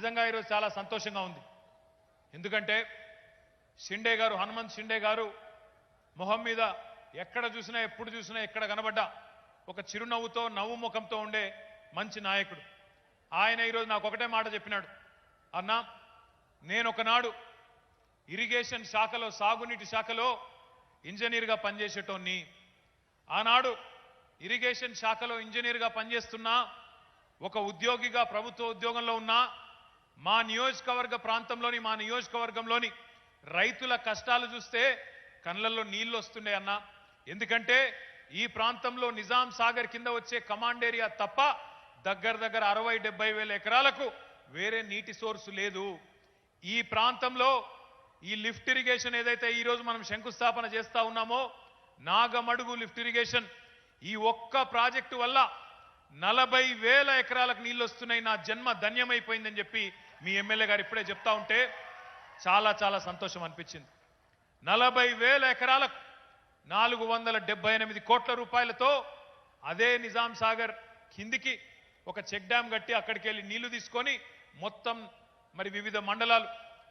నిజంగా ఈరోజు చాలా సంతోషంగా ఉంది. ఎందుకంటే షిండే గారు హనుమంత్ షిండే గారు మొహం మీద ఎక్కడ చూసినా ఎప్పుడు చూసినా ఎక్కడ కనబడ్డా ఒక చిరునవ్వుతో నవ్వు ముఖంతో ఉండే మంచి నాయకుడు. ఆయన ఈరోజు నాకు ఒకటే మాట చెప్పినాడు. అన్నా నేను ఒకనాడు ఇరిగేషన్ శాఖలో సాగునీటి శాఖలో ఇంజనీర్గా పనిచేసేటోన్ని. ఆనాడు ఇరిగేషన్ శాఖలో ఇంజనీర్గా పనిచేస్తున్నా ఒక ఉద్యోగిగా ప్రభుత్వ ఉద్యోగంలో ఉన్నా మా నియోజకవర్గ ప్రాంతంలోని మా నియోజకవర్గంలోని రైతుల కష్టాలు చూస్తే కళ్ళల్లో నీళ్ళు వస్తుండే అన్న. ఎందుకంటే ఈ ప్రాంతంలో నిజాం సాగర్ కింద వచ్చే కమాండ్ ఏరియా తప్ప దగ్గర దగ్గర అరవై డెబ్బై వేల ఎకరాలకు వేరే నీటి సోర్సు లేదు. ఈ ప్రాంతంలో ఈ లిఫ్ట్ ఇరిగేషన్ ఏదైతే ఈరోజు మనం శంకుస్థాపన చేస్తా ఉన్నామో నాగమడుగు లిఫ్ట్ ఇరిగేషన్ ఈ ఒక్క ప్రాజెక్టు వల్ల నలభై వేల ఎకరాలకు నీళ్ళు వస్తున్నాయి నా జన్మ ధన్యమైపోయిందని చెప్పి మీ ఎమ్మెల్యే గారు ఇప్పుడే చెప్తా ఉంటే చాలా చాలా సంతోషం అనిపించింది. నలభై వేల ఎకరాలకు నాలుగు వందల డెబ్బై ఎనిమిది కోట్ల రూపాయలతో అదే నిజాం సాగర్ కిందికి ఒక చెక్ డ్యామ్ కట్టి అక్కడికి వెళ్ళి నీళ్ళు తీసుకొని మొత్తం మరి వివిధ మండలాలు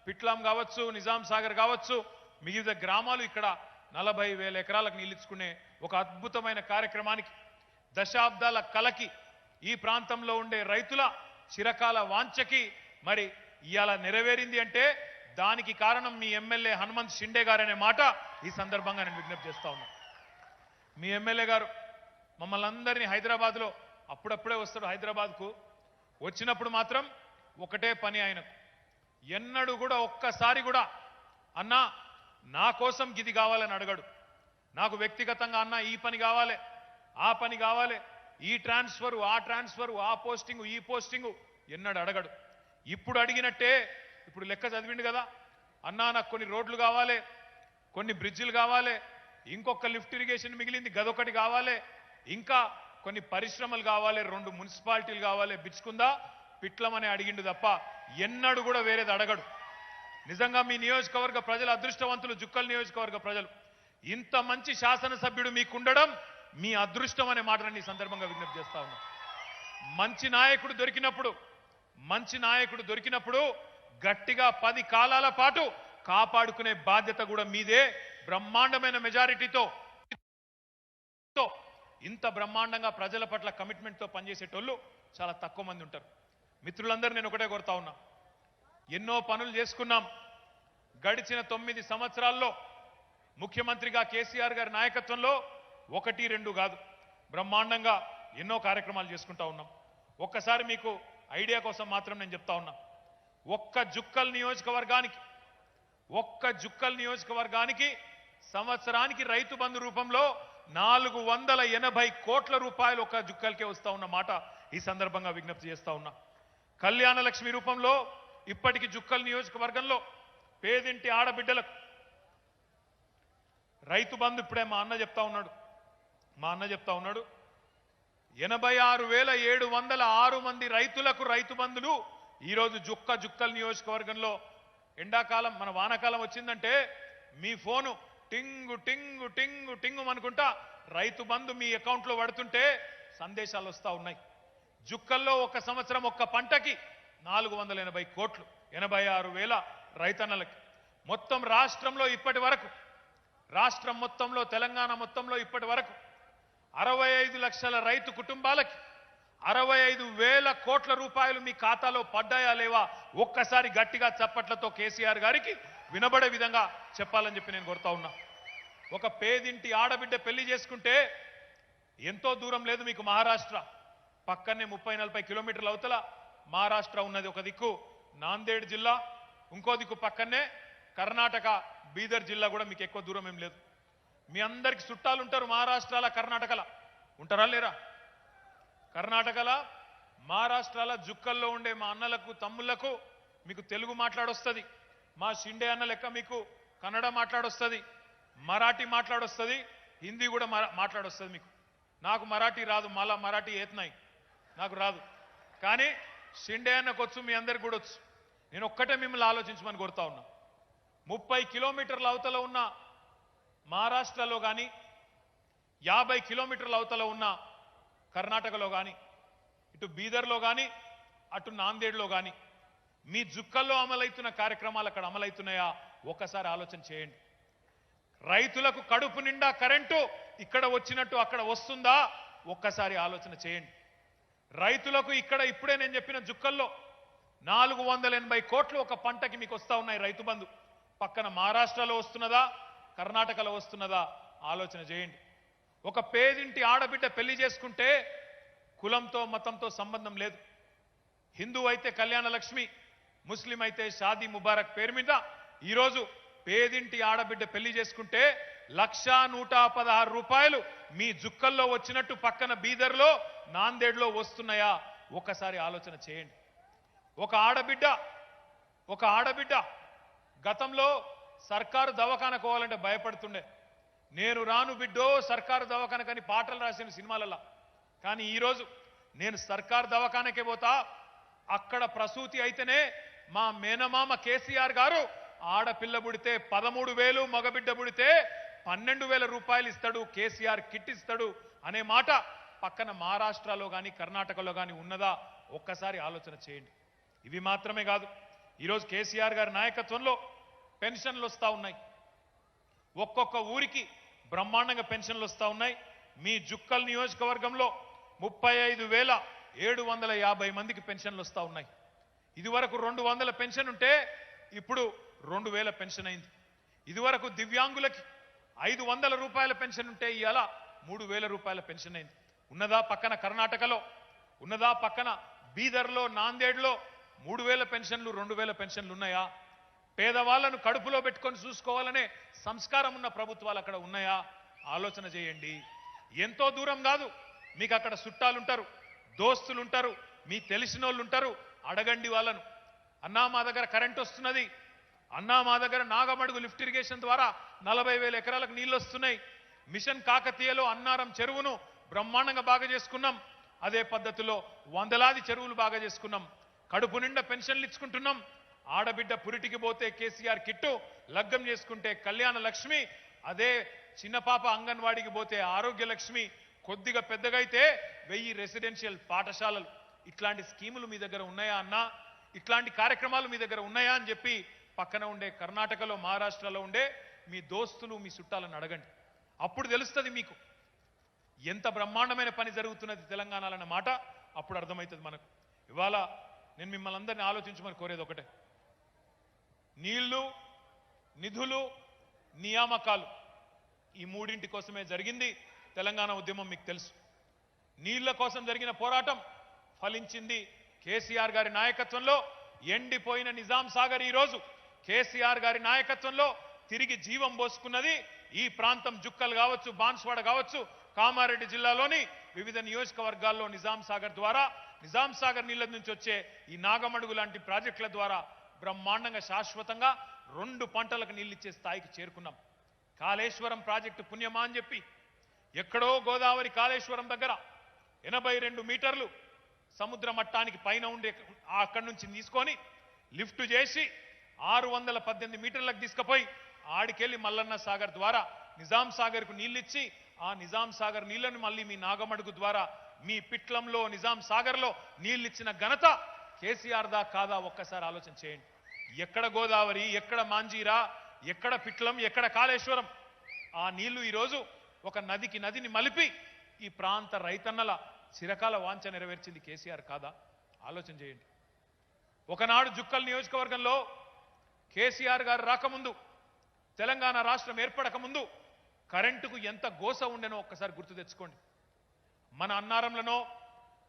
పిట్లాం కావచ్చు నిజాం సాగర్ కావచ్చు వివిధ గ్రామాలు ఇక్కడ నలభై వేల ఎకరాలకు నీళ్ళు ఇచ్చుకునే ఒక అద్భుతమైన కార్యక్రమానికి దశాబ్దాల కలకి ఈ ప్రాంతంలో ఉండే రైతుల చిరకాల వాంఛకి మరి ఇవాళ నెరవేరింది అంటే దానికి కారణం మీ ఎమ్మెల్యే హనుమంత్ షిండే గారనే మాట ఈ సందర్భంగా నేను విజ్ఞప్తి చేస్తా ఉన్నా. మీ ఎమ్మెల్యే గారు మమ్మల్ని అందరినీ హైదరాబాద్లో అప్పుడప్పుడే వస్తాడు హైదరాబాద్కు. వచ్చినప్పుడు మాత్రం ఒకటే పని ఆయనకు. ఎన్నడూ కూడా ఒక్కసారి కూడా అన్నా నా కోసం గిది కావాలని అడగడు. నాకు వ్యక్తిగతంగా అన్నా ఈ పని కావాలి. ఆ పని కావాలి. ఈ ట్రాన్స్ఫరు ఆ ట్రాన్స్ఫరు ఆ పోస్టింగు ఈ పోస్టింగు ఎన్నడు అడగడు. ఇప్పుడు అడిగినట్టే ఇప్పుడు లెక్క చదివిండు కదా. అన్నా నాకు కొన్ని రోడ్లు కావాలి కొన్ని బ్రిడ్జిలు కావాలి ఇంకొక లిఫ్ట్ ఇరిగేషన్ మిగిలింది గదొకటి కావాలి ఇంకా కొన్ని పరిశ్రమలు కావాలి రెండు మున్సిపాలిటీలు కావాలి బిచ్చుకుందా? పిట్లమని అడిగిండు తప్ప ఎన్నడు కూడా వేరేది అడగడు. నిజంగా మీ నియోజకవర్గ ప్రజలు అదృష్టవంతులు జుక్కల్ నియోజకవర్గ ప్రజలు. ఇంత మంచి శాసనసభ్యుడు మీకుండడం మీ అదృష్టం అనే మాటని ఈ సందర్భంగా విజ్ఞప్తి చేస్తా ఉన్నా. మంచి నాయకుడు దొరికినప్పుడు మంచి నాయకుడు దొరికినప్పుడు గట్టిగా పది కాలాల పాటు కాపాడుకునే బాధ్యత కూడా మీదే. బ్రహ్మాండమైన మెజారిటీతో ఇంత బ్రహ్మాండంగా ప్రజల పట్ల కమిట్మెంట్తో పనిచేసేటోళ్ళు చాలా తక్కువ మంది ఉంటారు. మిత్రులందరూ నేను ఒకటే కోరుతా ఉన్నా. ఎన్నో పనులు చేసుకున్నాం. గడిచిన తొమ్మిది సంవత్సరాల్లో ముఖ్యమంత్రిగా కేసీఆర్ గారి నాయకత్వంలో ఒకటి రెండు కాదు. బ్రహ్మాండంగా ఎన్నో కార్యక్రమాలు చేసుకుంటా ఉన్నాం. ఒక్కసారి మీకు ఐడియా కోసం మాత్రం నేను చెప్తా ఉన్నా. ఒక్క జుక్కల్ నియోజకవర్గానికి ఒక్క జుక్కల్ నియోజకవర్గానికి సంవత్సరానికి రైతు బంధు రూపంలో నాలుగు వందల ఎనభై కోట్ల రూపాయలు ఒక్క జుక్కలకే వస్తా ఉన్న మాట ఈ సందర్భంగా విజ్ఞప్తి చేస్తా ఉన్నా. కళ్యాణ లక్ష్మి రూపంలో ఇప్పటికి జుక్కల్ నియోజకవర్గంలో పేదింటి ఆడబిడ్డలకు రైతు బంధు ఇప్పుడే మా అన్న చెప్తా ఉన్నాడు. మా అన్న చెప్తా ఉన్నాడు ఎనభై ఆరు వేల ఏడు వందల ఆరు మంది రైతులకు రైతు బంధులు ఈరోజు జుక్క జుక్కల్ నియోజకవర్గంలో ఎండాకాలం మన వానాకాలం వచ్చిందంటే మీ ఫోను టింగు టింగు టింగు టింగు అనుకుంటా రైతు బంధు మీ అకౌంట్లో పడుతుంటే సందేశాలు వస్తూ ఉన్నాయి. జుక్కల్లో ఒక సంవత్సరం ఒక్క పంటకి నాలుగు వందల ఎనభై కోట్లు ఎనభై ఆరు వేల రైతన్నలకి. మొత్తం రాష్ట్రంలో ఇప్పటి వరకు రాష్ట్రం మొత్తంలో తెలంగాణ మొత్తంలో ఇప్పటి వరకు అరవై ఐదు లక్షల రైతు కుటుంబాలకి అరవై ఐదు వేల కోట్ల రూపాయలు మీ ఖాతాలో పడ్డాయా లేవా? ఒక్కసారి గట్టిగా చప్పట్లతో కేసీఆర్ గారికి వినబడే విధంగా చెప్పాలని చెప్పి నేను కోరుతా ఉన్నా. ఒక పేదింటి ఆడబిడ్డ పెళ్ళి చేసుకుంటే ఎంతో దూరం లేదు మీకు మహారాష్ట్ర. పక్కనే ముప్పై నలభై కిలోమీటర్ల అవతల మహారాష్ట్ర ఉన్నది ఒక దిక్కు నాందేడ్ జిల్లా. ఇంకో దిక్కు పక్కనే కర్ణాటక బీదర్ జిల్లా కూడా మీకు ఎక్కువ దూరం ఏం లేదు. మీ అందరికి చుట్టాలు ఉంటారు మహారాష్ట్రాల కర్ణాటకల. ఉంటారా లేరా? కర్ణాటకల మహారాష్ట్రాల జుక్కల్లో ఉండే మా అన్నలకు తమ్ముళ్ళకు మీకు తెలుగు మాట్లాడొస్తుంది. మా షిండే అన్న లెక్క మీకు కన్నడ మాట్లాడొస్తుంది. మరాఠీ మాట్లాడొస్తుంది. హిందీ కూడా మాట్లాడొస్తుంది మీకు. నాకు మరాఠీ రాదు మళ్ళా మరాఠీ ఏతున్నాయి నాకు రాదు. కానీ షిండే అన్నకు వచ్చు మీ అందరికి కూడా వచ్చు నేను ఒక్కటే మిమ్మల్ని ఆలోచించమని కోరుతా ఉన్నా. ముప్పై కిలోమీటర్ల అవతల ఉన్న మహారాష్ట్రలో కానీ యాభై కిలోమీటర్ల అవతల ఉన్న కర్ణాటకలో కానీ ఇటు బీదర్లో కానీ అటు నాందేడ్లో కానీ మీ జుక్కల్లో అమలవుతున్న కార్యక్రమాలు అక్కడ అమలవుతున్నాయా? ఒక్కసారి ఆలోచన చేయండి. రైతులకు కడుపు నిండా కరెంటు ఇక్కడ వచ్చినట్టు అక్కడ వస్తుందా? ఒక్కసారి ఆలోచన చేయండి. రైతులకు ఇక్కడ ఇప్పుడే నేను చెప్పిన జుక్కల్లో నాలుగు వందల ఎనభై కోట్లు ఒక పంటకి మీకు వస్తా ఉన్నాయి రైతు బంధు. పక్కన మహారాష్ట్రలో వస్తున్నదా? కర్ణాటకలో వస్తున్నదా? ఆలోచన చేయండి. ఒక పేదింటి ఆడబిడ్డ పెళ్ళి చేసుకుంటే కులంతో మతంతో సంబంధం లేదు. హిందూ అయితే కళ్యాణ లక్ష్మి ముస్లిం అయితే షాదీ ముబారక్ పేరు మీద ఈరోజు పేదింటి ఆడబిడ్డ పెళ్ళి చేసుకుంటే లక్షా నూట పదహారు రూపాయలు మీ జుక్కల్లో వచ్చినట్టు పక్కన బీదర్లో నాందేడ్లో వస్తున్నాయా? ఒకసారి ఆలోచన చేయండి. ఒక ఆడబిడ్డ ఒక ఆడబిడ్డ గతంలో సర్కారు దవాఖాన పోవాలంటే భయపడుతుండే. నేను రాను బిడ్డో సర్కారు దవాఖానకని పాటలు రాసిన సినిమాలలో కానీ ఈరోజు నేను సర్కారు దవాఖానకే పోతా అక్కడ ప్రసూతి అయితేనే మా మేనమామ కేసీఆర్ గారు ఆడపిల్ల పుడితే పదమూడు వేలు మగబిడ్డ పుడితే పన్నెండు వేల రూపాయలు ఇస్తాడు కేసీఆర్ కిట్ ఇస్తాడు అనే మాట పక్కన మహారాష్ట్రలో కానీ కర్ణాటకలో కానీ ఉన్నదా? ఒక్కసారి ఆలోచన చేయండి. ఇవి మాత్రమే కాదు. ఈరోజు కేసీఆర్ గారి నాయకత్వంలో పెన్షన్లు వస్తూ ఉన్నాయి. ఒక్కొక్క ఊరికి బ్రహ్మాండంగా పెన్షన్లు వస్తూ ఉన్నాయి. మీ జుక్కల్ నియోజకవర్గంలో ముప్పై ఐదు వేల ఏడు వందల యాభై మందికి పెన్షన్లు వస్తూ ఉన్నాయి. ఇదివరకు రెండు వందల పెన్షన్ ఉంటే ఇప్పుడు రెండు వేల పెన్షన్ అయింది. ఇదివరకు దివ్యాంగులకి ఐదు వందల రూపాయల పెన్షన్ ఉంటే ఇవాళ మూడు వేల రూపాయల పెన్షన్ అయింది. ఉన్నదా పక్కన కర్ణాటకలో? ఉన్నదా పక్కన బీదర్లో నాందేడ్లో మూడు వేల పెన్షన్లు రెండు వేల పెన్షన్లు ఉన్నాయా? పేదవాళ్ళను కడుపులో పెట్టుకొని చూసుకోవాలనే సంస్కారం ఉన్న ప్రభుత్వాలు అక్కడ ఉన్నాయా? ఆలోచన చేయండి. ఎంతో దూరం కాదు. మీకు అక్కడ చుట్టాలుంటారు దోస్తులు ఉంటారు మీ తెలిసిన వాళ్ళు ఉంటారు అడగండి వాళ్ళను. అన్నా మా దగ్గర కరెంట్ వస్తున్నది. అన్నా మా దగ్గర నాగమడుగు లిఫ్ట్ ఇరిగేషన్ ద్వారా నలభై వేల ఎకరాలకు నీళ్ళు వస్తున్నాయి. మిషన్ కాకతీయలో అన్నారం చెరువును బ్రహ్మాండంగా బాగా చేసుకున్నాం. అదే పద్ధతిలో వందలాది చెరువులు బాగా చేసుకున్నాం. కడుపు నిండా పెన్షన్లు ఇచ్చుకుంటున్నాం. ఆడబిడ్డ పురిటికి పోతే కేసీఆర్ కిట్టు లగ్గం చేసుకుంటే కళ్యాణ లక్ష్మి అదే చిన్న పాప అంగన్వాడికి పోతే ఆరోగ్య లక్ష్మి కొద్దిగా పెద్దగా అయితే వెయ్యి రెసిడెన్షియల్ పాఠశాలలు. ఇట్లాంటి స్కీములు మీ దగ్గర ఉన్నాయా అన్నా? ఇట్లాంటి కార్యక్రమాలు మీ దగ్గర ఉన్నాయా అని చెప్పి పక్కన ఉండే కర్ణాటకలో మహారాష్ట్రలో ఉండే మీ దోస్తులు మీ చుట్టాలను అడగండి. అప్పుడు తెలుస్తుంది మీకు. ఎంత బ్రహ్మాండమైన పని జరుగుతున్నది తెలంగాణలో అన్న మాట అప్పుడు అర్థమవుతుంది మనకు. ఇవాళ నేను మిమ్మల్ని అందరినీ ఆలోచించమని కోరేది ఒకటే. నీళ్ళు నిధులు నియామకాలు ఈ మూడింటి కోసమే జరిగింది. తెలంగాణ ఉద్యమం మీకు తెలుసు. నీళ్ళ కోసం జరిగిన పోరాటం ఫలించింది కేసీఆర్ గారి నాయకత్వంలో. ఎండిపోయిన నిజాం సాగర్ ఈ రోజు కేసీఆర్ గారి నాయకత్వంలో తిరిగి జీవం పోసుకున్నది ఈ ప్రాంతం జుక్కలు కావచ్చు బాన్స్వాడ కావచ్చు కామారెడ్డి జిల్లాలోని వివిధ నియోజకవర్గాల్లో నిజాం సాగర్ ద్వారా నిజాం సాగర్ నీళ్ళ నుంచి వచ్చే ఈ నాగమడుగు లాంటి ప్రాజెక్టుల ద్వారా బ్రహ్మాండంగా శాశ్వతంగా రెండు పంటలకు నీళ్ళిచ్చే స్థాయికి చేరుకున్నాం. కాళేశ్వరం ప్రాజెక్టు పుణ్యమా అని చెప్పి ఎక్కడో గోదావరి కాళేశ్వరం దగ్గర ఎనభై రెండు మీటర్లు సముద్ర మట్టానికి పైన ఉండే అక్కడి నుంచి తీసుకొని లిఫ్ట్ చేసి ఆరు వందల పద్దెనిమిది మీటర్లకు తీసుకుపోయి ఆడికెళ్ళి మల్లన్న సాగర్ ద్వారా నిజాం సాగర్కు నీళ్ళిచ్చి ఆ నిజాం సాగర్ నీళ్ళను మళ్ళీ మీ నాగమడుగు ద్వారా మీ పిట్లంలో నిజాం సాగర్లో నీళ్ళిచ్చిన ఘనత కేసీఆర్ దా కాదా ఒక్కసారి ఆలోచన చేయండి. ఎక్కడ గోదావరి ఎక్కడ మాంజీరా ఎక్కడ పిట్లం ఎక్కడ కాళేశ్వరం? ఆ నీళ్ళు ఈరోజు ఒక నదికి నదిని మలిపి ఈ ప్రాంత రైతన్నల చిరకాల వాంఛ నెరవేర్చింది కేసీఆర్ కాదా? ఆలోచన చేయండి. ఒకనాడు జుక్కల్ నియోజకవర్గంలో కేసీఆర్ గారు రాకముందు తెలంగాణ రాష్ట్రం ఏర్పడక ముందు కరెంటుకు ఎంత గోస ఉండెనో ఒక్కసారి గుర్తు తెచ్చుకోండి. మన అన్నారంలోనో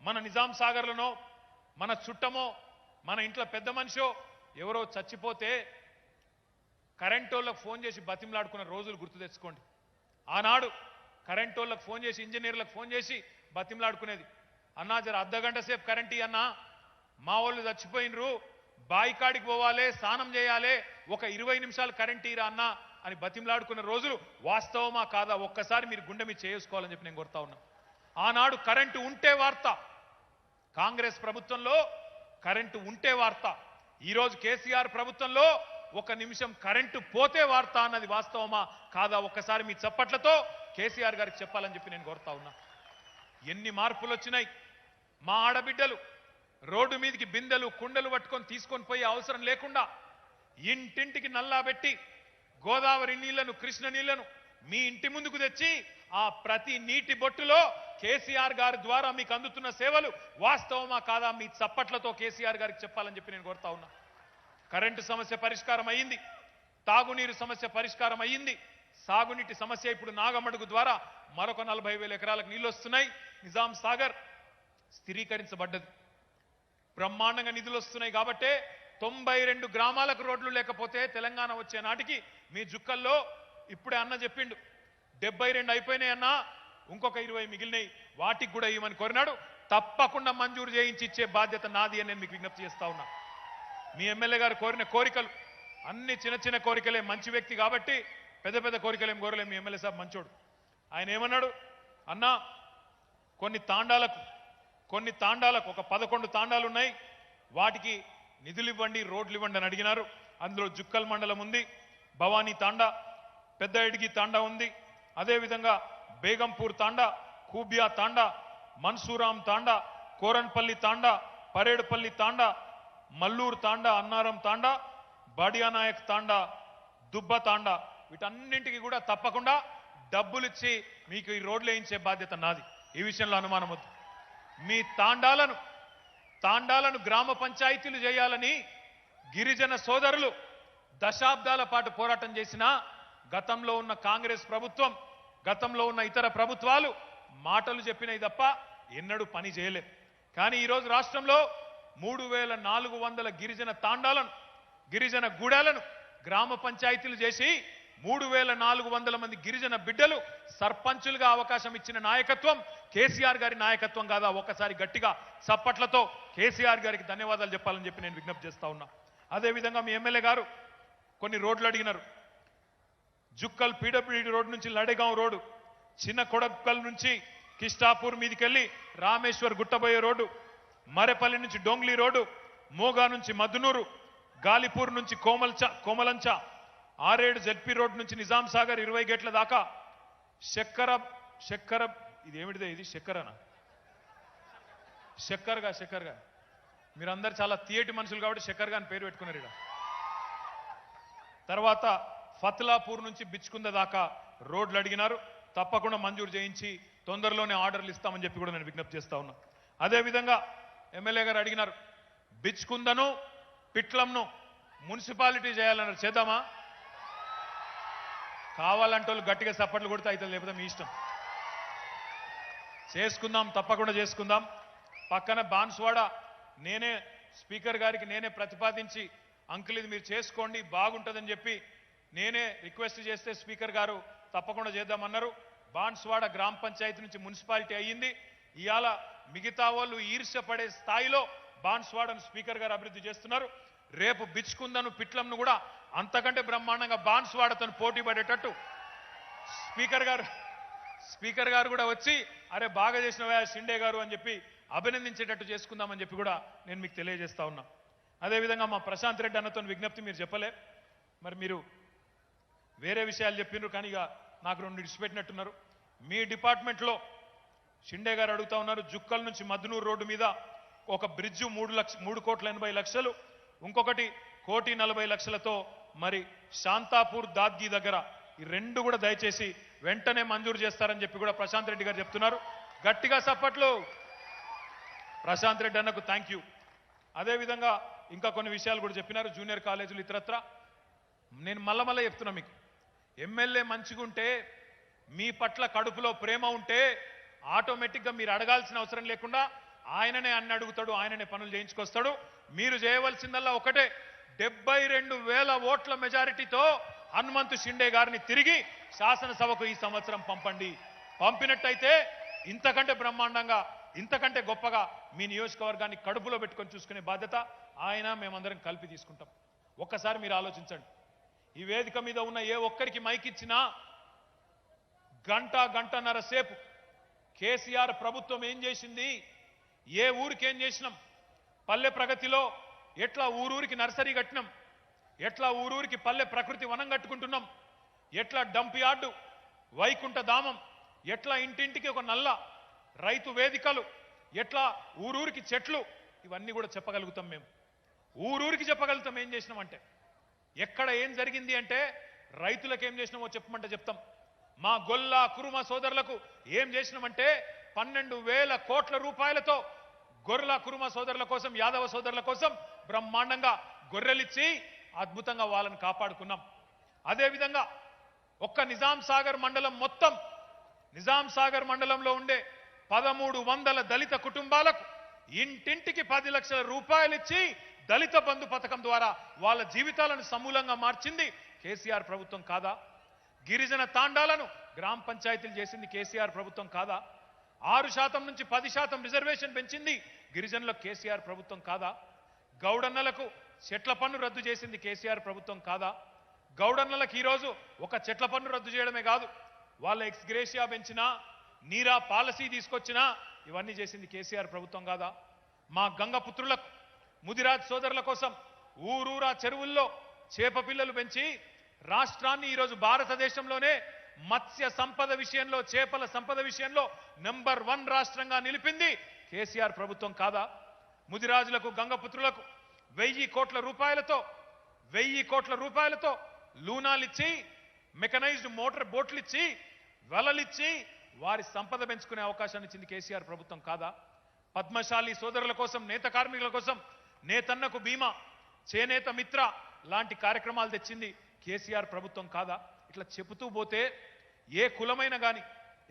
మన నిజాం సాగర్లోనో మన చుట్టమో మన ఇంట్లో పెద్ద మనిషో ఎవరో చచ్చిపోతే కరెంటోళ్ళకు ఫోన్ చేసి బతిమలాడుకున్న రోజులు గుర్తు తెచ్చుకోండి. ఆనాడు కరెంటోళ్ళకు ఫోన్ చేసి ఇంజనీర్లకు ఫోన్ చేసి బతిమలాడుకునేది. అన్నా జర అర్ధ గంట సేపు కరెంట్ అన్నా. మా వాళ్ళు చచ్చిపోయినరు బాయికాడికి పోవాలి స్నానం చేయాలి ఒక ఇరవై నిమిషాలు కరెంట్ ఇరా అన్నా అని బతిమలాడుకున్న రోజులు వాస్తవమా కాదా? ఒక్కసారి మీరు గుండె మీద చేసుకోవాలని చెప్పి నేను కోరుతా ఉన్నా. ఆనాడు కరెంటు ఉంటే వార్త కాంగ్రెస్ ప్రభుత్వంలో కరెంటు ఉంటే వార్త. ఈరోజు కేసీఆర్ ప్రభుత్వంలో ఒక నిమిషం కరెంటు పోతే వార్త అన్నది వాస్తవమా కాదా? ఒక్కసారి మీ చప్పట్లతో కేసీఆర్ గారికి చెప్పాలని చెప్పి నేను కోరుతా ఉన్నా. ఎన్ని మార్పులు వచ్చినాయి? మా ఆడబిడ్డలు రోడ్డు మీదకి బిందెలు కుండలు పట్టుకొని తీసుకొని పోయే అవసరం లేకుండా ఇంటింటికి నల్లా పెట్టి గోదావరి నీళ్ళను కృష్ణ నీళ్ళను మీ ఇంటి ముందుకు తెచ్చి ఆ ప్రతి నీటి బొట్టులో కేసీఆర్ గారి ద్వారా మీకు అందుతున్న సేవలు వాస్తవమా కాదా? మీ చప్పట్లతో కేసీఆర్ గారికి చెప్పాలని చెప్పి నేను కోరుతా ఉన్నా. కరెంటు సమస్య పరిష్కారం అయ్యింది. తాగునీరు సమస్య పరిష్కారం అయ్యింది. సాగునీటి సమస్య ఇప్పుడు నాగమడుగు ద్వారా మరొక నలభై వేల ఎకరాలకు నీళ్ళు వస్తున్నాయి. నిజాం సాగర్ స్థిరీకరించబడ్డది. బ్రహ్మాండంగా నిధులు వస్తున్నాయి కాబట్టే తొంభై రెండు గ్రామాలకు రోడ్లు లేకపోతే తెలంగాణ వచ్చే నాటికి మీ జుక్కల్లో ఇప్పుడే అన్న చెప్పిండు. డెబ్బై రెండు అయిపోయినాయి అన్నా ఇంకొక ఇరవై మిగిలినాయి. వాటికి కూడా ఇవ్వమని కోరినాడు? తప్పకుండా మంజూరు చేయించి ఇచ్చే బాధ్యత నాది అని నేను మీకు విజ్ఞప్తి చేస్తా ఉన్నా. మీ ఎమ్మెల్యే గారు కోరిన కోరికలు అన్ని చిన్న చిన్న కోరికలే మంచి వ్యక్తి కాబట్టి పెద్ద పెద్ద కోరికలేం కోరలే మీ ఎమ్మెల్యే సాబ్ మంచోడు. ఆయన ఏమన్నాడు? అన్నా కొన్ని తాండాలకు కొన్ని తాండాలకు ఒక పదకొండు తాండాలు ఉన్నాయి. వాటికి నిధులు ఇవ్వండి రోడ్లు ఇవ్వండి అని అడిగినారు. అందులో జుక్కల్ మండలం ఉంది భవానీ తాండా పెద్ద ఎడిగి తాండా ఉంది. అదేవిధంగా బేగంపూర్ తాండా కూబియా తాండా మన్సూరాం తాండా కోరన్పల్లి తాండా పరేడుపల్లి తాండా మల్లూరు తాండా అన్నారం తాండా బాడియానాయక్ తాండా దుబ్బ తాండా వీటన్నింటికి కూడా తప్పకుండా డబ్బులిచ్చి మీకు ఈ రోడ్లు వేయించే బాధ్యత నాది. ఈ విషయంలో అనుమానం వద్దు. మీ తాండాలను తాండాలను గ్రామ పంచాయతీలు చేయాలని గిరిజన సోదరులు దశాబ్దాల పాటు పోరాటం చేసినా గతంలో ఉన్న కాంగ్రెస్ ప్రభుత్వం గతంలో ఉన్న ఇతర ప్రభుత్వాలు మాటలు చెప్పినవి తప్ప ఎన్నడూ పని చేయలేదు కానీ ఈరోజు రాష్ట్రంలో మూడు వేల నాలుగు వందల గిరిజన తాండాలను గిరిజన గూడాలను గ్రామ పంచాయతీలు చేసి మూడు వేల నాలుగు వందల మంది గిరిజన బిడ్డలు సర్పంచులుగా అవకాశం ఇచ్చిన నాయకత్వం కేసీఆర్ గారి నాయకత్వం కాదా? ఒక్కసారి గట్టిగా చప్పట్లతో కేసీఆర్ గారికి ధన్యవాదాలు చెప్పాలని చెప్పి నేను విజ్ఞప్తి చేస్తా ఉన్నా. అదేవిధంగా మీ ఎమ్మెల్యే గారు కొన్ని రోడ్లు అడిగినారు. జుక్కల్ పీడబ్ల్యూడి రోడ్ నుంచి లడేగాం రోడ్డు చిన్న కొడక్కల్ నుంచి కిష్టాపూర్ మీదికెళ్ళి రామేశ్వర్ గుట్టబోయే రోడ్డు మరెపల్లి నుంచి డొంగ్లీ రోడ్డు మోగా నుంచి మద్నూరు గాలిపూర్ నుంచి కోమల్చ కోమలంచ ఆరేడు జెడ్పీ రోడ్ నుంచి నిజాం సాగర్ ఇరవై గేట్ల దాకా చక్కెర చక్కెర ఇది ఏమిటిదే ఇది? చక్కెరనా చక్కరగా చక్కరగా మీరందరు చాలా తీయటి మనుషులు కాబట్టి చక్కరగా అని పేరు పెట్టుకున్నారు ఇక్కడ. తర్వాత ఫత్లాపూర్ నుంచి బిచ్చుకుంద దాకా రోడ్లు అడిగినారు. తప్పకుండా మంజూరు చేయించి తొందరలోనే ఆర్డర్లు ఇస్తామని చెప్పి కూడా నేను విజ్ఞప్తి చేస్తా ఉన్నా. అదేవిధంగా ఎమ్మెల్యే గారు అడిగినారు బిచ్చుకుందను పిట్లంను మున్సిపాలిటీ చేయాలన్నారు చేద్దామా? కావాలంటే వాళ్ళు గట్టిగా సప్పట్లు కొడితే అయితే లేకపోతే మీ ఇష్టం. చేసుకుందాం తప్పకుండా చేసుకుందాం. పక్కన బాన్స్వాడ నేనే స్పీకర్ గారికి నేనే ప్రతిపాదించి అంకుల్ ఇది మీరు చేసుకోండి బాగుంటుందని చెప్పి నేనే రిక్వెస్ట్ చేస్తే స్పీకర్ గారు తప్పకుండా చేద్దామన్నారు. బాన్స్వాడ గ్రామ పంచాయతీ నుంచి మున్సిపాలిటీ అయ్యింది. ఇవాళ మిగతా వాళ్ళు ఈర్ష్యపడే స్థాయిలో బాన్స్వాడను స్పీకర్ గారు అభివృద్ధి చేస్తున్నారు. రేపు బిచ్చుకుందను పిట్లంను కూడా అంతకంటే బ్రహ్మాండంగా బాన్స్వాడతో పోటీ పడేటట్టు స్పీకర్ గారు స్పీకర్ గారు కూడా వచ్చి అరే బాగా చేసినవా షిండే గారు అని చెప్పి అభినందించేటట్టు చేసుకుందామని చెప్పి కూడా నేను మీకు తెలియజేస్తా ఉన్నా. అదేవిధంగా మా ప్రశాంత్ రెడ్డి అన్నతో విజ్ఞప్తి మీరు చెప్పలే. మరి మీరు వేరే విషయాలు చెప్పినారు కానీ ఇక నాకు రెండు ఇడిచిపెట్టినట్టున్నారు మీ డిపార్ట్మెంట్లో షిండే గారు అడుగుతా ఉన్నారు జుక్కల్ నుంచి మద్నూరు రోడ్డు మీద ఒక బ్రిడ్జ్ మూడు లక్ష మూడు కోట్ల ఎనభై లక్షలు ఇంకొకటి కోటి నలభై లక్షలతో మరి శాంతాపూర్ దాద్గి దగ్గర ఈ రెండు కూడా దయచేసి వెంటనే మంజూరు చేస్తారని చెప్పి కూడా ప్రశాంత్ రెడ్డి గారు చెప్తున్నారు. గట్టిగా సప్పట్లు. ప్రశాంత్ రెడ్డి అన్నకు థ్యాంక్ యూ అదేవిధంగా ఇంకా కొన్ని విషయాలు కూడా చెప్పినారు జూనియర్ కాలేజీలు ఇతరత్ర. నేను మళ్ళా మళ్ళీ చెప్తున్నా మీకు. ఎమ్మెల్యే మంచిగుంటే మీ పట్ల కడుపులో ప్రేమ ఉంటే ఆటోమేటిక్గా మీరు అడగాల్సిన అవసరం లేకుండా ఆయననే అన్ని అడుగుతాడు ఆయననే పనులు చేయించుకొస్తాడు. మీరు చేయవలసిందల్లా ఒకటే డెబ్బై రెండు వేల ఓట్ల మెజారిటీతో హనుమంతు షిండే గారిని తిరిగి శాసనసభకు ఈ సంవత్సరం పంపండి. పంపినట్టయితే ఇంతకంటే బ్రహ్మాండంగా ఇంతకంటే గొప్పగా మీ నియోజకవర్గాన్ని కడుపులో పెట్టుకొని చూసుకునే బాధ్యత ఆయన మేమందరం కలిపి తీసుకుంటాం. ఒక్కసారి మీరు ఆలోచించండి. ఈ వేదిక మీద ఉన్న ఏ ఒక్కరికి మైక్ ఇచ్చినా గంట గంటన్నర సేపు కేసీఆర్ ప్రభుత్వం ఏం చేసింది? ఏ ఊరికి ఏం చేసినాం? పల్లె ప్రగతిలో ఎట్లా ఊరూరికి నర్సరీ కట్టినాం? ఎట్లా ఊరూరికి పల్లె ప్రకృతి వనం కట్టుకుంటున్నాం? ఎట్లా డంప్ యార్డు వైకుంఠ ధామం ఎట్లా ఇంటింటికి ఒక నల్ల రైతు వేదికలు ఎట్లా ఊరూరికి చెట్లు ఇవన్నీ కూడా చెప్పగలుగుతాం మేము. ఊరూరికి చెప్పగలుగుతాం ఏం చేసినామంటే ఎక్కడ ఏం జరిగింది అంటే రైతులకు ఏం చేసినామో చెప్పమంటే చెప్తాం. మా గొల్ల కురుమ సోదరులకు ఏం చేసినామంటే పన్నెండు వేల కోట్ల రూపాయలతో గొర్రెల కురుమ సోదరుల కోసం యాదవ సోదరుల కోసం బ్రహ్మాండంగా గొర్రెలిచ్చి అద్భుతంగా వాళ్ళని కాపాడుకున్నాం. అదేవిధంగా ఒక్క నిజాం సాగర్ మండలం మొత్తం నిజాం సాగర్ మండలంలో ఉండే పదమూడు వందల దళిత కుటుంబాలకు ఇంటింటికి పది లక్షల రూపాయలు ఇచ్చి దళిత బంధు పథకం ద్వారా వాళ్ళ జీవితాలను సమూలంగా మార్చింది కేసీఆర్ ప్రభుత్వం కాదా? గిరిజన తాండాలను గ్రామ పంచాయతీలు చేసింది కేసీఆర్ ప్రభుత్వం కాదా? ఆరు శాతం నుంచి పది శాతం రిజర్వేషన్ పెంచింది గిరిజనుల కేసీఆర్ ప్రభుత్వం కాదా? గౌడన్నలకు చెట్ల పన్ను రద్దు చేసింది కేసీఆర్ ప్రభుత్వం కాదా? గౌడన్నలకు ఈరోజు ఒక చెట్ల పన్ను రద్దు చేయడమే కాదు వాళ్ళ ఎక్స్గ్రేషియా పెంచినా నీరా పాలసీ తీసుకొచ్చినా ఇవన్నీ చేసింది కేసీఆర్ ప్రభుత్వం కాదా? మా గంగపుత్రులకు ముదిరాజ్ సోదరుల కోసం ఊరూరా చెరువుల్లో చేప పిల్లలు పెంచి రాష్ట్రాన్ని ఈరోజు భారతదేశంలోనే మత్స్య సంపద విషయంలో చేపల సంపద విషయంలో నెంబర్ వన్ రాష్ట్రంగా నిలిపింది కేసీఆర్ ప్రభుత్వం కాదా? ముదిరాజులకు గంగపుత్రులకు వెయ్యి కోట్ల రూపాయలతో వెయ్యి కోట్ల రూపాయలతో లూనాలిచ్చి మెకనైజ్డ్ మోటార్ బోట్లిచ్చి వెలలిచ్చి వారి సంపద పెంచుకునే అవకాశాన్ని ఇచ్చింది కేసీఆర్ ప్రభుత్వం కాదా? పద్మశాలి సోదరుల కోసం నేత కార్మికుల కోసం నేతన్నకు బీమా చేనేత మిత్ర లాంటి కార్యక్రమాలు తెచ్చింది కేసీఆర్ ప్రభుత్వం కాదా? ఇట్లా చెబుతూ పోతే ఏ కులమైన కానీ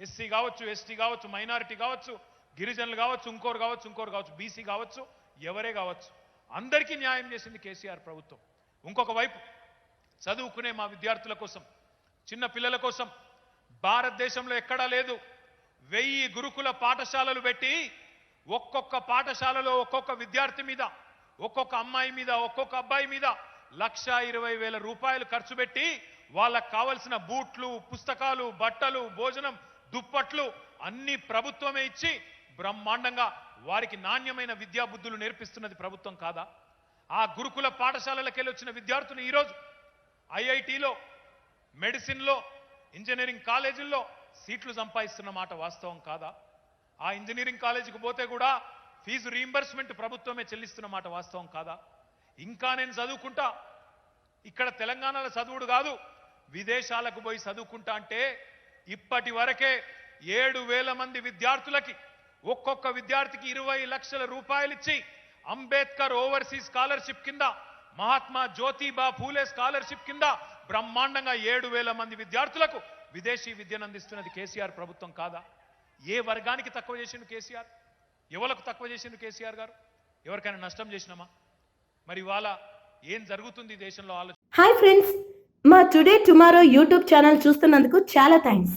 ఎస్సీ కావచ్చు ఎస్టీ కావచ్చు మైనారిటీ కావచ్చు గిరిజనులు కావచ్చు ఇంకోరు కావచ్చు ఇంకోరు కావచ్చు బీసీ కావచ్చు ఎవరే కావచ్చు అందరికీ న్యాయం చేసింది కేసీఆర్ ప్రభుత్వం. ఇంకొక వైపు చదువుకునే మా విద్యార్థుల కోసం చిన్న పిల్లల కోసం భారతదేశంలో ఎక్కడా లేదు. వెయ్యి గురుకుల పాఠశాలలు పెట్టి ఒక్కొక్క పాఠశాలలో ఒక్కొక్క విద్యార్థి మీద ఒక్కొక్క అమ్మాయి మీద ఒక్కొక్క అబ్బాయి మీద లక్ష ఇరవై వేల రూపాయలు ఖర్చు పెట్టి వాళ్ళకు కావలసిన బూట్లు పుస్తకాలు బట్టలు భోజనం దుప్పట్లు అన్ని ప్రభుత్వమే ఇచ్చి బ్రహ్మాండంగా వారికి నాణ్యమైన విద్యాబుద్ధులు నేర్పిస్తున్నది ప్రభుత్వం కాదా? ఆ గురుకుల పాఠశాలలకెళ్ళి వచ్చిన విద్యార్థులు ఈరోజు ఐఐటిలో మెడిసిన్లో ఇంజనీరింగ్ కాలేజీల్లో సీట్లు సంపాదిస్తున్న మాట వాస్తవం కాదా? ఆ ఇంజనీరింగ్ కాలేజీకి పోతే కూడా ఫీజు రీంబర్స్మెంట్ ప్రభుత్వమే చెల్లిస్తున్న మాట వాస్తవం కాదా? ఇంకా నేను చదువుకుంటా. ఇక్కడ తెలంగాణలో చదువుడు కాదు. విదేశాలకు పోయి చదువుకుంటా అంటే ఇప్పటి వరకే ఏడు వేల మంది విద్యార్థులకి ఒక్కొక్క విద్యార్థికి ఇరవై లక్షల రూపాయలు ఇచ్చి అంబేద్కర్ ఓవర్సీస్ స్కాలర్షిప్ కింద మహాత్మా జ్యోతిబా ఫూలే స్కాలర్షిప్ కింద బ్రహ్మాండంగా ఏడు వేల మంది విద్యార్థులకు విదేశీ విద్యను అందిస్తున్నది కేసీఆర్ ప్రభుత్వం కాదా? ఏ వర్గానికి తక్కువ చేసిండు కేసీఆర్? ఎవరికి తక్కువ చేసిండు కేసీఆర్ గారు? ఎవరికైనా నష్టం చేసినామా? మరి ఇవాళ ఏం జరుగుతుంది దేశంలో ఆలోచన? హాయ్ ఫ్రెండ్స్ మా టుడే టుమారో యూట్యూబ్ ఛానల్ చూస్తున్నందుకు చాలా థ్యాంక్స్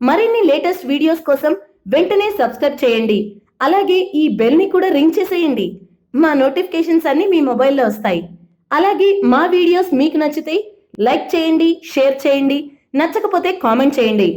మరిన్ని లేటెస్ట్ వీడియోస్ కోసం వెంటనే సబ్స్క్రైబ్ చేయండి. అలాగే ఈ బెల్ని కూడా రింగ్ చేసేయండి. మా నోటిఫికేషన్స్ అన్ని మీ మొబైల్లో వస్తాయి. అలాగే మా వీడియోస్ మీకు నచ్చితే లైక్ చేయండి షేర్ చేయండి నచ్చకపోతే కామెంట్ చేయండి.